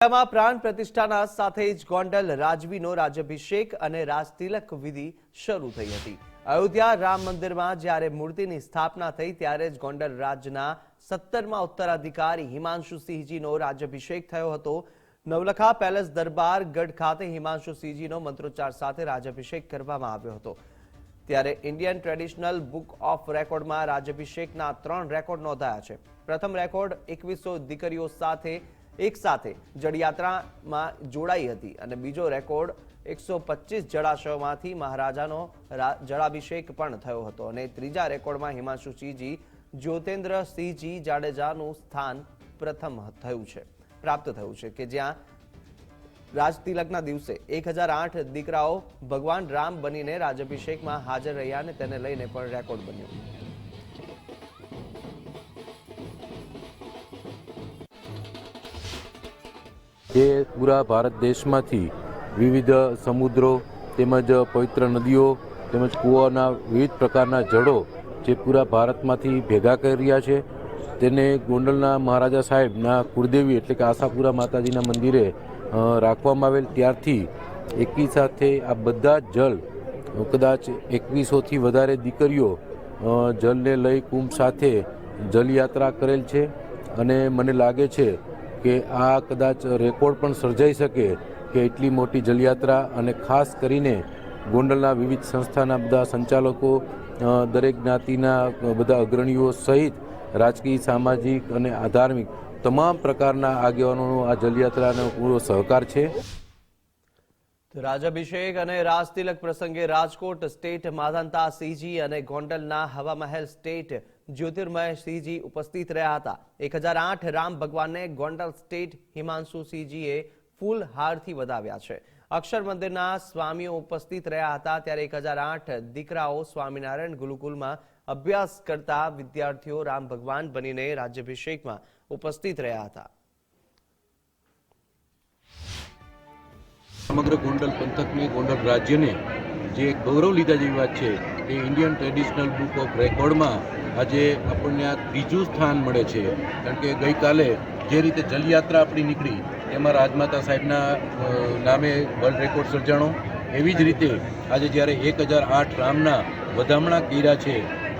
માં પ્રાણ પ્રતિષ્ઠાના સાથે જ ગોંડલ રાજવીનો રાજ્યાભિષેક અને રાજતિલક વિધિ શરૂ થઈ હતી. અયોધ્યા રામ મંદિરમાં જ્યારે મૂર્તિની સ્થાપના થઈ ત્યારે જ ગોંડલ રાજના સત્તરમાં ઉત્તરાધિકારી હિમાંશુ સિંહજીનો રાજાભિષેક થયો હતો. નવલખા પેલેસ દરબાર ગઢ ખાતે હિમાંશુ સિંહજીનો મંત્રોચ્ચાર સાથે રાજ્યાભિષેક કરવામાં આવ્યો હતો. ત્યારે ઇન્ડિયન ટ્રેડિશનલ બુક ઓફ રેકોર્ડમાં રાજાભિષેકના ત્રણ રેકોર્ડ નોંધાયા છે. પ્રથમ રેકોર્ડ એકવીસો દીકરીઓ સાથે એક સાથે જળયાત્રામાં જોડાઈ હતી અને બીજો રેકોર્ડ એકસો પચીસ જળાશયોમાંથી મહારાજાનો જળાભિષેક પણ થયો હતો અને ત્રીજા રેકોર્ડમાં હિમાંશુ સિંહજી જ્યોતેન્દ્ર સિંહજી જાડેજાનું સ્થાન પ્રથમ થયું છે, પ્રાપ્ત થયું છે કે જ્યાં રાજતિલકના દિવસે એક હજાર આઠ દીકરાઓ ભગવાન રામ બનીને રાજ્યાભિષેકમાં હાજર રહ્યા અને તેને લઈને પણ રેકોર્ડ બન્યો. જે પૂરા ભારત દેશમાંથી વિવિધ સમુદ્રો તેમજ પવિત્ર નદીઓ તેમજ કૂવાના વિવિધ પ્રકારના જળો જે પૂરા ભારતમાંથી ભેગા કરી રહ્યા છે. તેને ગોંડલના મહારાજા સાહેબના કુળદેવી એટલે કે આશાપુરા માતાજીના મંદિરે રાખવામાં આવેલ. ત્યારથી એકી સાથે આ બધા જળ, કદાચ એકવીસોથી વધારે દીકરીઓ જળને લઈ કુંભ સાથે જલયાત્રા કરેલ છે. અને મને લાગે છે કે આ કદાચ રેકોર્ડ પણ સર્જાઈ શકે કે એટલી મોટી જલયાત્રા અને ખાસ કરીને ગોંડલના વિવિધ સંસ્થાના બધા સંચાલકો દરેક જ્ઞાતિના બધા અગ્રણીઓ સહિત રાજકીય, સામાજિક અને ધાર્મિક તમામ પ્રકારના આગેવાનોનો આ જલયાત્રાનો પૂરો સહકાર છે. રાજાભિષેક અને રાજતિલક પ્રસંગે રાજકોટ સ્ટેટ માધાનતા સીજી અને ગોંડલના હવામહેલ સ્ટેટ જ્યોતિર્મય સિંહજી ઉપસ્થિત રહ્યા હતા. એક હજાર આઠ રામ ભગવાનને ગોંડલ સ્ટેટ હિમાંશુ સિંહજીએ ફૂલ હારથી વધાવ્યા છે. અક્ષર મંદિરના સ્વામીઓ ઉપસ્થિત રહ્યા હતા, ત્યારે એક હજાર આઠ દીકરાઓ સ્વામિનારાયણ ગુરુકુલમાં અભ્યાસ કરતા વિદ્યાર્થીઓ રામ ભગવાન બનીને રાજ્યાભિષેકમાં ઉપસ્થિત રહ્યા હતા. સમગ્ર ગોંડલ પંથકને, ગોંડલ રાજ્યને જે ગૌરવ લીધા જેવી વાત છે એ ઇન્ડિયન ટ્રેડિશનલ બુક ઓફ રેકોર્ડમાં આજે આપણને આ ત્રીજું સ્થાન મળે છે. કારણ કે ગઈકાલે જે રીતે જલયાત્રા આપણી નીકળી, એમાં રાજમાતા સાહેબના નામે વર્લ્ડ રેકોર્ડ સર્જાણો. એવી જ રીતે આજે જ્યારે એક હજાર આઠ રામના વધામણા કર્યા છે,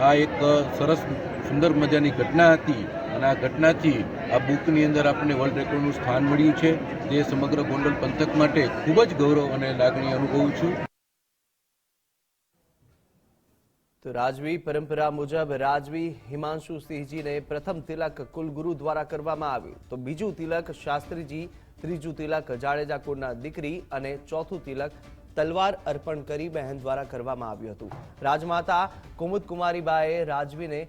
આ એક સરસ સુંદર મજાની ઘટના હતી. અને આ ઘટનાથી આ બુકની અંદર આપણને વર્લ્ડ રેકોર્ડનું સ્થાન મળ્યું છે. તે સમગ્ર ગોંડલ પંથક માટે ખૂબ જ ગૌરવ અને લાગણી અનુભવું છું. તો રાજવી પરંપરા મુજબ રાજવી હિમાંશુ સિંહજીને પ્રથમ તિલક કુલગુરુ દ્વારા કરવામાં આવ્યું. તો બીજું તિલક શાસ્ત્રીજી, ત્રીજું તિલક જાડેજા કુળના દીકરી અને ચોથું તિલક તલવાર અર્પણ કરી બહેન દ્વારા કરવામાં આવ્યું હતું. રાજમાતા કુમુદ કુમારીબાએ રાજવીને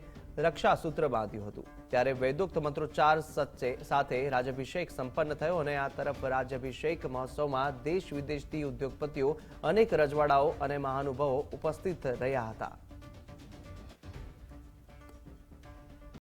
રક્ષાસૂત્ર બાંધ્યું હતું. ત્યારે વૈદુક્ત મંત્રોચ્ચાર સચ્ચે સાથે રાજ્યાભિષેક સંપન્ન થયો અને આ તરફ રાજ્યાભિષેક મહોત્સવમાં દેશ વિદેશથી ઉદ્યોગપતિઓ, અનેક રજવાડાઓ અને મહાનુભાવો ઉપસ્થિત રહ્યા હતા.